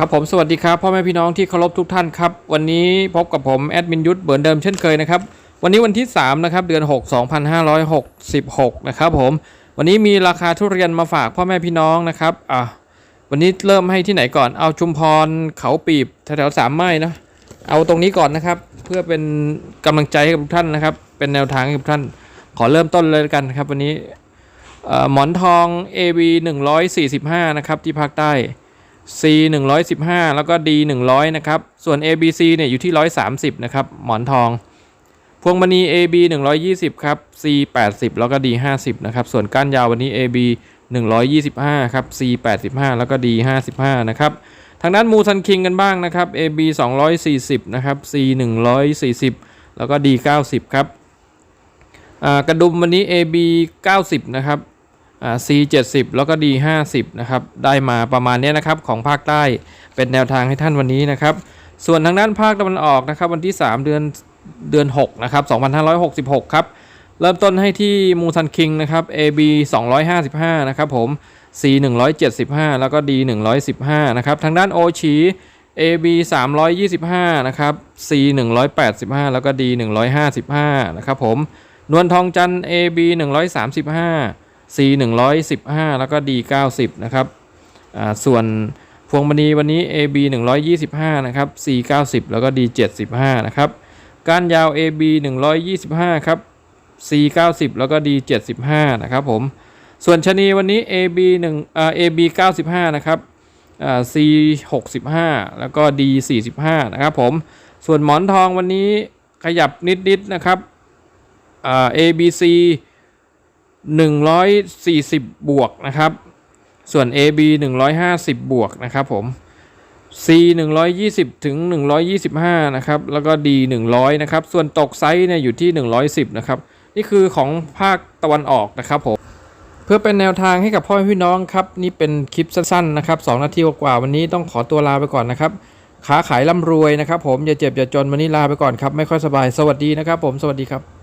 ครับผมสวัสดีครับพ่อแม่พี่น้องที่เคารพทุกท่านครับ วันนี้พบกับผมแอดมินยุทธเหมือนเดิมเช่นเคยนะครับ วันนี้วันที่ 3 นะครับ เดือน 6 2566 นะครับผม วันนี้มีราคาทุเรียนมาฝากพ่อแม่พี่น้องนะครับอะวันนี้เริ่มให้ที่ไหนก่อนเอาชุมพรเขาปีบแถวๆสามไม้นะเอาตรงนี้ก่อนนะครับ เพื่อเป็นกำลังใจให้กับทุกท่านนะครับ เป็นแนวทางให้กับทุกท่าน ขอเริ่มต้นเลยกันครับ วันนี้อ่อหมอนทอง AB 145 นะครับที่ภาคใต้ C 115 แล้วก็ D 100 นะครับ ส่วน ABC เนี่ยอยู่ที่ 130 นะครับ หมอนทอง พวงมณี AB 120 ครับ C 80 แล้วก็ D 50 นะครับ ส่วนก้านยาววันนี้ AB 125 ครับ C 85 แล้วก็ D 55 นะครับ ทางด้านมูซันคิงกันบ้างนะครับ AB 240 นะครับ C 140 แล้วก็ D 90 ครับกระดุมวันนี้ AB 90 นะครับ อ่า C 70แล้วก็ D 50นะครับได้มาประมาณนี้นะครับของภาคใต้เป็นแนวทางให้ท่านวันนี้นะครับ ส่วนทางด้านภาคตะวันออกนะครับวันที่ 3 เดือนเดือน6นะครับ2566 ครับ เริ่มต้นให้ที่มูซันคิงนะครับ AB 255 นะครับผม C 175 แล้วก็ D 115 นะครับ ทางด้านโอชี AB 325 นะครับ C 185 แล้วก็ D 155 นะครับผม นวลทองจันทร์ AB 135 C 115 แล้วก็ D 90นะครับส่วนพวงมณีวันนี้ AB 125นะครับ C 90แล้วก็ D 75นะครับก้านยาว AB 125ครับ C 90แล้วก็ D 75นะครับผมส่วนชะนีวันนี้ AB 1อ่า AB 95นะครับอ่า C 65แล้วก็ D 45นะครับผมส่วนหมอนทองวันนี้ขยับนิดๆนะครับอ่า ABC 140 บวกนะครับ ส่วน AB 150 บวกนะครับผม C 120 ถึง 125 นะครับ แล้วก็ D 100 นะครับ ส่วนตกไซส์เนี่ยอยู่ที่ 110 นะครับ นี่คือของภาคตะวันออกนะครับผม เพื่อเป็นแนวทางให้กับพ่อแม่พี่น้องครับ นี่เป็นคลิปสั้นๆนะครับ 2 นาทีกว่าๆวันนี้ต้องขอตัวลาไปก่อนนะครับ ค้าขายร่ำรวยนะครับผม อย่าเจ็บอย่าจนวันนี้ลาไปก่อนครับ ไม่ค่อยสบาย สวัสดีนะครับผม สวัสดีครับ